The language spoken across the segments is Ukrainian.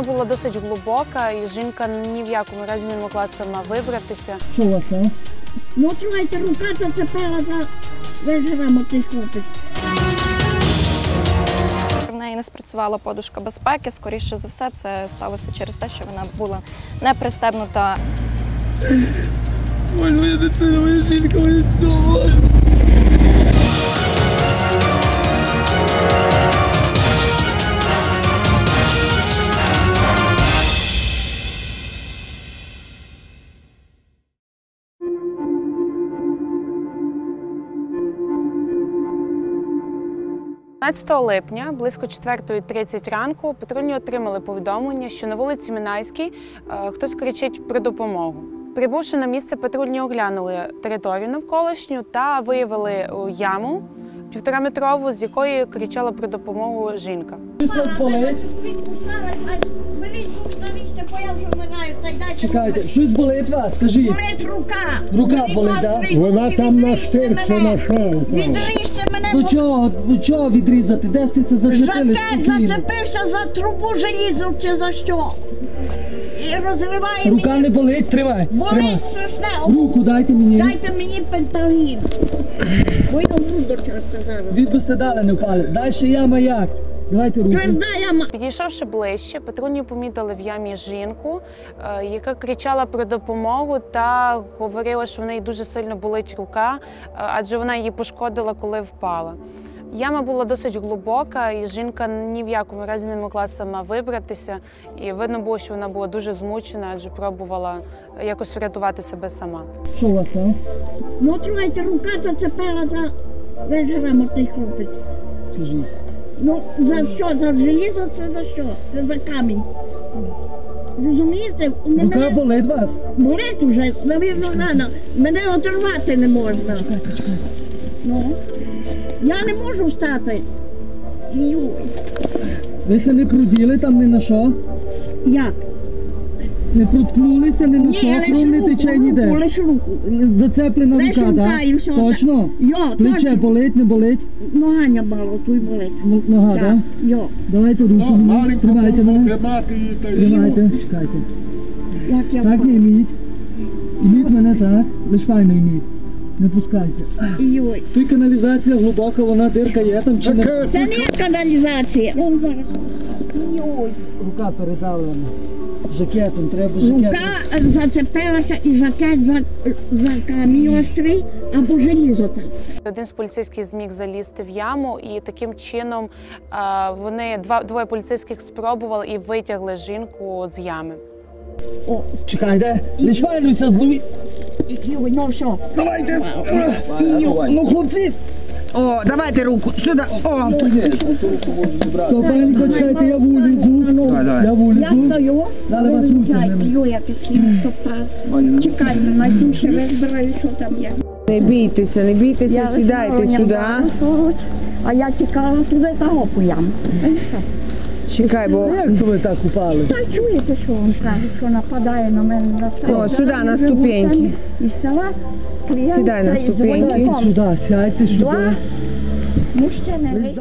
Яма була досить глибока, і жінка ні в якому разі не могла сама вибратися. Що у вас там? Ну, тримайте, рука зацепила за весь грамотний хлопець. В неї не спрацювала подушка безпеки. Скоріше за все, це сталося через те, що вона була не пристебнута Ой, моя дитина, моя жінка, моя сова. – 15 липня, близько 4.30 ранку, патрульні отримали повідомлення, що на вулиці Мінайській е, хтось кричить про допомогу. Прибувши на місце, патрульні оглянули територію навколишню та виявили е, яму півтораметрову, з якої кричала про допомогу жінка. Чекайте, щось болить вас, скажіть. Болить рука. Рука болить, да? Вона там на серці мене. на шею. Відріжте мене, бо чого, до чого відрізати? Де стися зачепили жакет спокійно? зацепився за трубу желізну чи за що. І розриває Рука мені. не болить, тримай. тримай. Болить страшне. Руку дайте мені. Дайте мені пенталін. Бо я вмру до чорта зараз. Відбусти не впали. Далі яма як? Давайте руку. Тверда яма. Підійшовши ближче, патрульні помітили в ямі жінку, е, яка кричала про допомогу та говорила, що в неї дуже сильно болить рука, е, адже вона її пошкодила, коли впала. Яма була досить глибока, і жінка ні в якому разі не могла сама вибратися. І видно було, що вона була дуже змучена, адже пробувала якось врятувати себе сама. Що у вас там? Ну, тримайте, рука зацепила за весь грамотний хлопець. Скажіть. Ну, за що? За желізо це за що? Це за камінь. Розумієте? Не Рука болить вас? болить уже, навірно, рано. Мене оторвати не можна. Чекайте, чекайте. Ну, я не можу встати. І Ви се не пруділи там ні на що? як? Не проткнулися ні на що? Кров не тече руку, ніде. лише руку. Зацеплена Лише рука, рука так? і все. Точно? Йо, Плече точно. болить, не болить? Нога не мало, тут болить. М- Нога, так? Йо, Давайте руку Ну, мені. Тримайте мене. тримати її та й Тримайте, чекайте. як я Так не іміть. Іміть мене так. Лиш файно іміть. Не пускайте. Йой. Тут каналізація глибока, вона дирка є там чи не? Це не каналізація. Вон зараз. Йой. Рука передавлена. Жакетом, треба жакетом. Рука зацепилася і жакет за, за камінь острий або желізо там. Один з поліцейських зміг залізти в яму, і таким чином е, вони два двоє поліцейських спробували і витягли жінку з ями. О, Чекайте, не швайнуйся, зловіть. Йой, ну все. Давайте. Ну, хлопці. О, давайте руку сюди. О, То, паненько, чекайте, я вулізу. Я Я вулізу. стою, Дали вас вилучайте. витягнемо. Я після стоптав. Чекайте, найду ще розбираю, що там є. не бійтеся, не бійтеся, сідайте сюди. А я тікала туди та гопу ям. Чекай, бо Як то ви так упали? Та чуєте, що він каже, що нападає на мене на О, сюди, на ступеньки. І села Сідай на із ступеньки. Сюди, сядьте сюди. Два мужчини.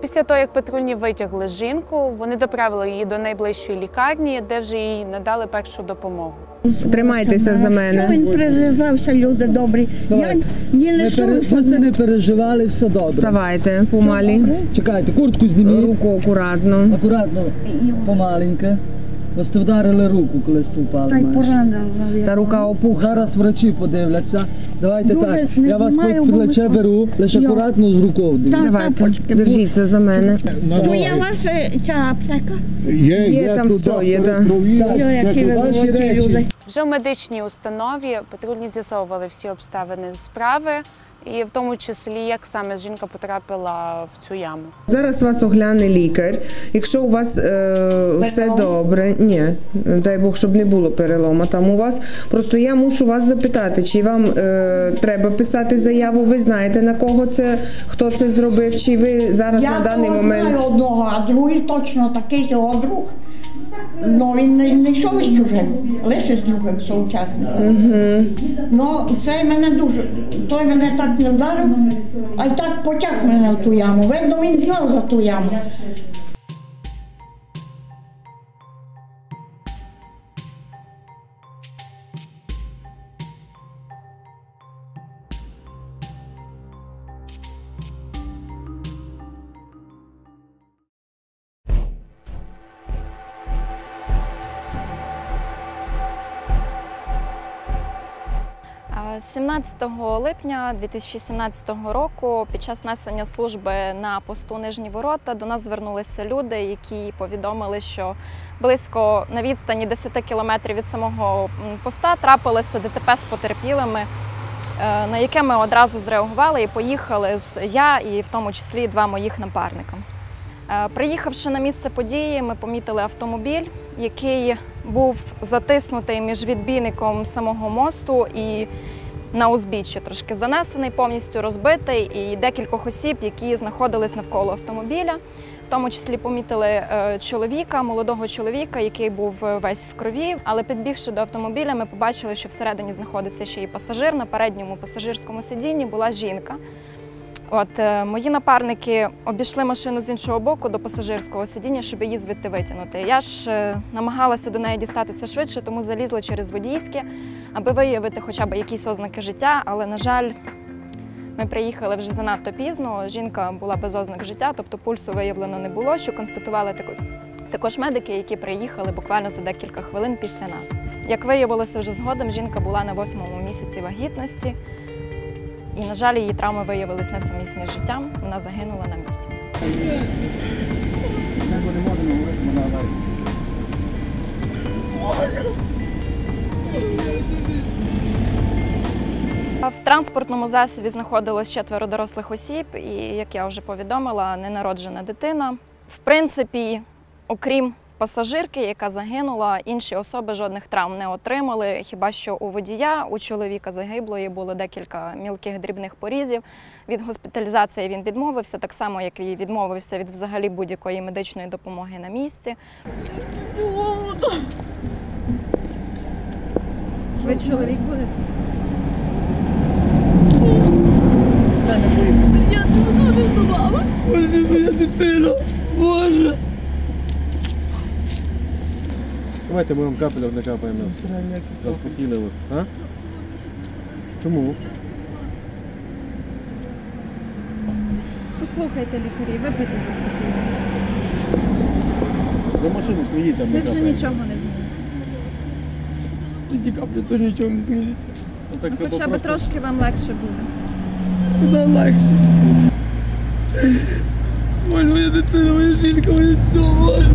Після того, як патрульні витягли жінку, вони доправили її до найближчої лікарні, де вже їй надали першу допомогу. Тримайтеся за мене. він прив'язався, люди добрі. Я ні не Ви не переживали, все добре. Вставайте помалі. Чекайте, куртку зніміть. Руку акуратно. Акуратно, помаленьке. Ви сте вдарили руку, коли сте впали. Та й майже. поранила. Та рука опухла. Зараз врачі подивляться. Давайте Дуже так. не Я вас знімаю, під бо плече ви- беру, лише Йо. акуратно з рукою. дивіться. Давайте, тапочки держіться за мене. То є ваша ця аптека? Є, Є там туди все, є, да. перепровірять, Так. Йо, це які ви ваші речі. люди. Вже в медичній установі патрульні з'ясовували всі обставини справи, і в тому числі як саме жінка потрапила в цю яму. Зараз вас огляне лікар. Якщо у вас е, все добре, ні, дай Бог, щоб не було перелому там у вас. Просто я мушу вас запитати, чи вам е, треба писати заяву. Ви знаєте на кого це, хто це зробив, чи ви зараз Я на даний момент. знаю одного, а другий точно такий його друг. Ну він не, не йшов із чужим, лише з другим соучасником. Ну це мене дуже, той мене так не вдарив, а й так потяг мене в ту яму. Видно, він знав за ту яму. 17 липня 2017 року під час несення служби на посту Нижні Ворота до нас звернулися люди, які повідомили, що близько на відстані 10 кілометрів від самого поста трапилося ДТП з потерпілими, е, на яке ми одразу зреагували і поїхали з я і в тому числі два моїх напарника. Е, Приїхавши на місце події, ми помітили автомобіль, який був затиснутий між відбійником самого мосту і на узбіччі, трошки занесений, повністю розбитий, і декількох осіб, які знаходились навколо автомобіля. В тому числі помітили е, чоловіка, молодого чоловіка, який був е, весь в крові. Але підбігши до автомобіля, ми побачили, що всередині знаходиться ще й пасажир. На передньому пасажирському сидінні була жінка. От е, мої напарники обійшли машину з іншого боку до пасажирського сидіння, щоб її звідти витягнути. Я ж е, намагалася до неї дістатися швидше, тому залізла через водійське, аби виявити хоча б якісь ознаки життя. Але, на жаль, ми приїхали вже занадто пізно. Жінка була без ознак життя, тобто пульсу виявлено не було, що констатували тако- також медики, які приїхали буквально за декілька хвилин після нас. Як виявилося вже згодом, жінка була на восьмому місяці вагітності. І, на жаль, її травми виявились несумісні з життям. Вона загинула на місці. В транспортному засобі знаходилось четверо дорослих осіб, і, як я вже повідомила, ненароджена дитина. В принципі, окрім пасажирки, яка загинула, інші особи жодних травм не отримали. Хіба що у водія, у чоловіка загиблої було декілька мілких дрібних порізів. Від госпіталізації він відмовився, так само як і відмовився від взагалі будь-якої медичної допомоги на місці. Ви чоловік будете? Боже, моя дитина! Боже! Давайте ми вам капель накапаємо. Заспокійливо. А? Чому? Послухайте лікарі, випийте заспокійно. За машину свої там Ви вже накапаємо. нічого не зміните. Ті каплі теж нічого не змінять. Ну, так Ну, треба хоча б просто- трошки вам легше буде. Куди легше? Моя дитина, моя жінка, моє все, Боже.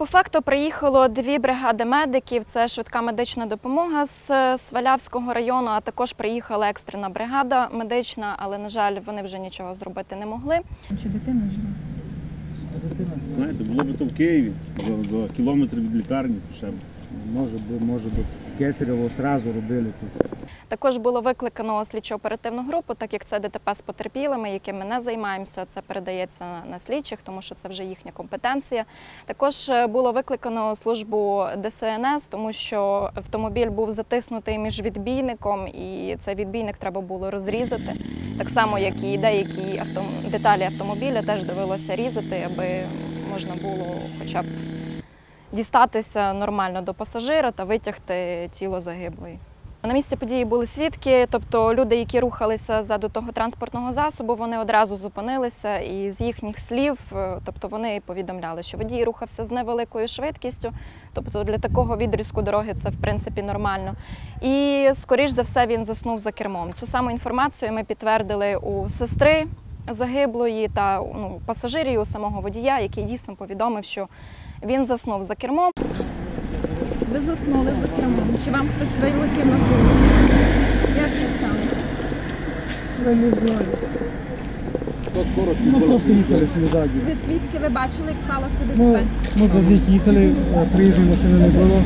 По факту приїхало дві бригади медиків. Це швидка медична допомога з е, Свалявського району, а також приїхала екстрена бригада медична, але на жаль, вони вже нічого зробити не могли. Чи дитина живе? Знаєте, було б то в Києві, за, за кілометр від лікарні, ще. Може би, може би, кесарєво одразу робили тут. Також було викликано слідчо-оперативну групу, так як це ДТП з потерпілими, яким ми не займаємося. Це передається на- слідчих, тому що це вже їхня компетенція. Також е, було викликано службу ДСНС, тому що автомобіль був затиснутий між відбійником, і цей відбійник треба було розрізати. Так само, як і деякі авто... деталі автомобіля теж довелося різати, аби можна було хоча б дістатися нормально до пасажира та витягти тіло загиблої. На місці події були свідки, тобто люди, які рухалися за до того транспортного засобу, вони одразу зупинилися, і з їхніх слів, е, тобто вони повідомляли, що водій рухався з невеликою швидкістю, тобто для такого відрізку дороги це в принципі нормально. І скоріш за все він заснув за кермом. Цю саму інформацію ми підтвердили у сестри загиблої та ну, пасажирів у самого водія, який дійсно повідомив, що він заснув за кермом. Ви заснули за кермом. Чи вам хтось вилетів на службу? Як це сталося? Я не знаю. Хто скоро Ну просто їхали собі ззаді. Ви свідки, ви бачили, як сталося Ну, ДТП? ми за їхали, е, приїжджої машини не було.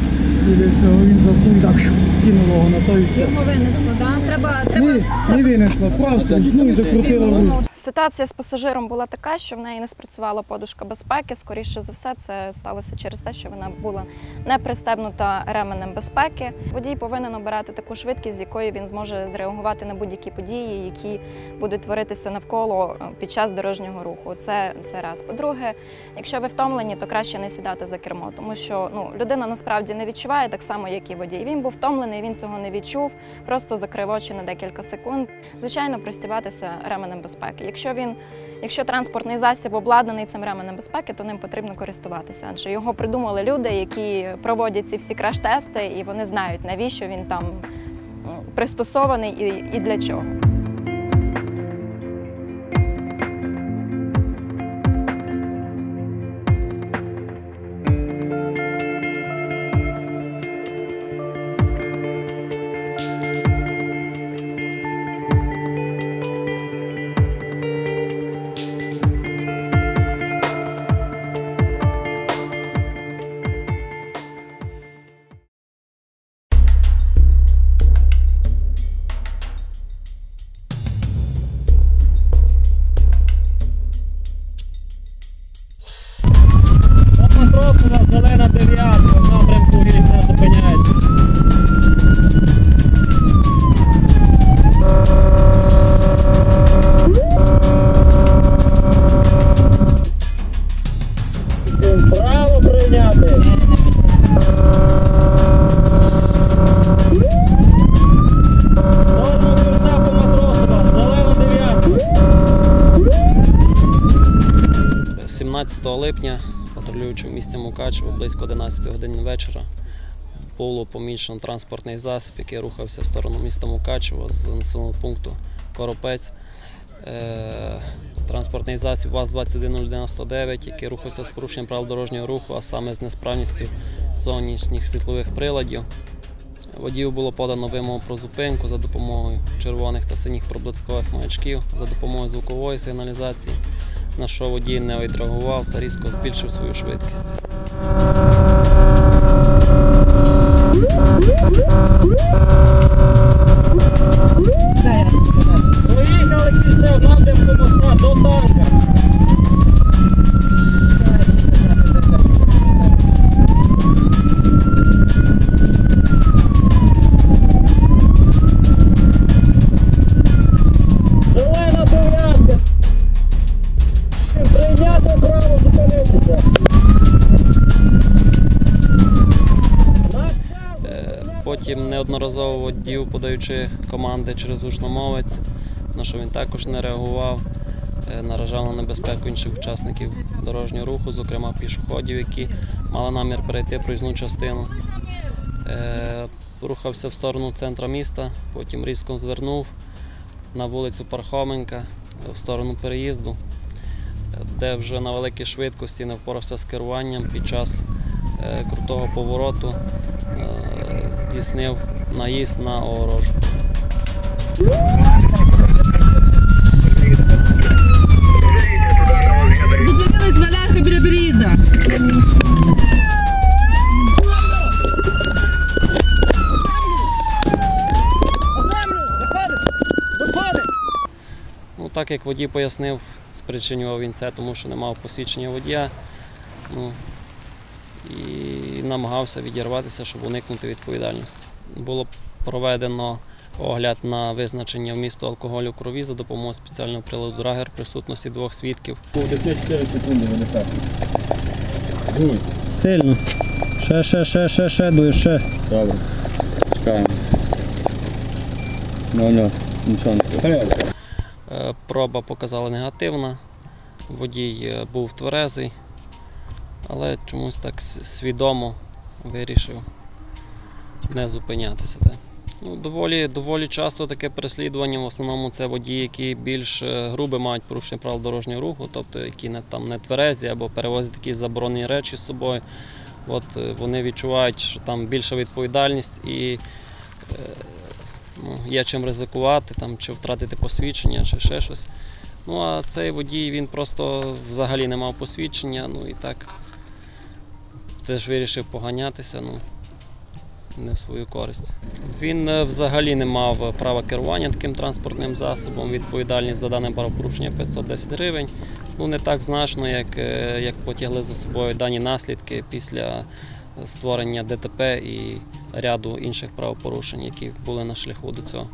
І десь е, він заснув і так кинуло його на той і. Його винесло, так? Треба, треба Ні, не винесло, просто уснув і закрутило руль. Ситуація з пасажиром була така, що в неї не спрацювала подушка безпеки. Скоріше за все, це сталося через те, що вона була не пристебнута ременем безпеки. Водій повинен обирати таку швидкість, з якою він зможе зреагувати на будь-які події, які будуть творитися навколо е, під час дорожнього руху. Це, це раз. По-друге, якщо ви втомлені, то краще не сідати за кермо, тому що ну, людина насправді не відчуває так само, як і водій. Він був втомлений, він цього не відчув, просто закрив очі на декілька секунд. Звичайно, пристібатися ременем безпеки. Якщо він. Якщо транспортний засіб обладнаний цим ременем безпеки, то ним потрібно користуватися, адже його придумали люди, які проводять ці всі краш-тести, і вони знають, навіщо він там пристосований і, і для чого. 17 липня, патрулюючи в місті Мукачево близько 11 години вечора, було помічено транспортний засіб, який рухався в сторону міста Мукачево з населеного пункту Коропець. Е, Транспортний засіб ВАЗ-21099, який рухався з порушенням правил дорожнього руху, а саме з несправністю зовнішніх світлових приладів. Водію було подано вимогу про зупинку за допомогою червоних та синіх проблискових маячків, за допомогою звукової сигналізації, на що водій не відреагував та різко збільшив свою швидкість. Поїхали кільце нам до танка. Неодноразово водію, подаючи команди через гучномовець, на що він також не реагував, е, наражав на небезпеку інших учасників дорожнього руху, зокрема пішоходів, які мали намір перейти проїзну частину. Е, Рухався в сторону центра міста, потім різко звернув на вулицю Пархоменка е, в сторону переїзду, де вже на великій швидкості не впорався з керуванням під час крутого повороту здійснив наїзд на огорожу. Зупинились валяха біля переїзда. Ну, так як водій пояснив, спричинював він це, тому що не мав посвідчення водія. Ну, і намагався відірватися, щоб уникнути відповідальності. Було проведено огляд на визначення вмісту алкоголю в крові за допомогою спеціального приладу Драгер присутності двох свідків. Буде 4 секунди вилітати. Дуй. Сильно. Ще, ще, ще, ще, ще, дує, ще. Добре. Чекаємо. Ну, ну, нічого не. Е, Проба показала негативна. Водій е, був тверезий, але чомусь так свідомо вирішив не зупинятися. Так. Ну, доволі, доволі часто таке переслідування, в основному це водії, які більш е, грубе мають порушення правил дорожнього руху, тобто які не, там, не тверезі або перевозять такі заборонені речі з собою. От, е, вони відчувають, що там більша відповідальність і е, ну, є чим ризикувати, там, чи втратити посвідчення, чи ще щось. Ну а цей водій він просто взагалі не мав посвідчення, ну і так теж вирішив поганятися, ну не в свою користь. Він е, взагалі не мав права керування таким транспортним засобом. Відповідальність за дане правопорушення 510 гривень. Ну не так значно, як, е, як потягли за собою дані наслідки після створення ДТП і ряду інших правопорушень, які були на шляху до цього.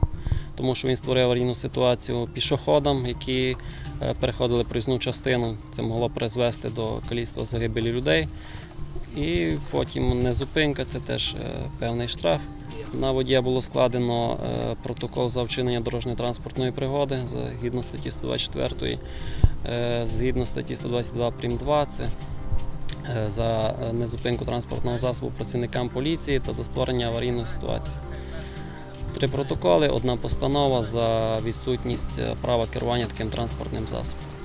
Тому що він створив аварійну ситуацію пішоходам, які е, переходили проїзну частину. Це могло призвести до каліцтва загибелі людей. І потім незупинка це теж е, певний штраф. На водія було складено е, протокол за вчинення дорожньо-транспортної пригоди згідно статті 124, е, згідно статті 122 прим. 2 це за незупинку транспортного засобу працівникам поліції та за створення аварійної ситуації. Три протоколи, одна постанова за відсутність права керування таким транспортним засобом.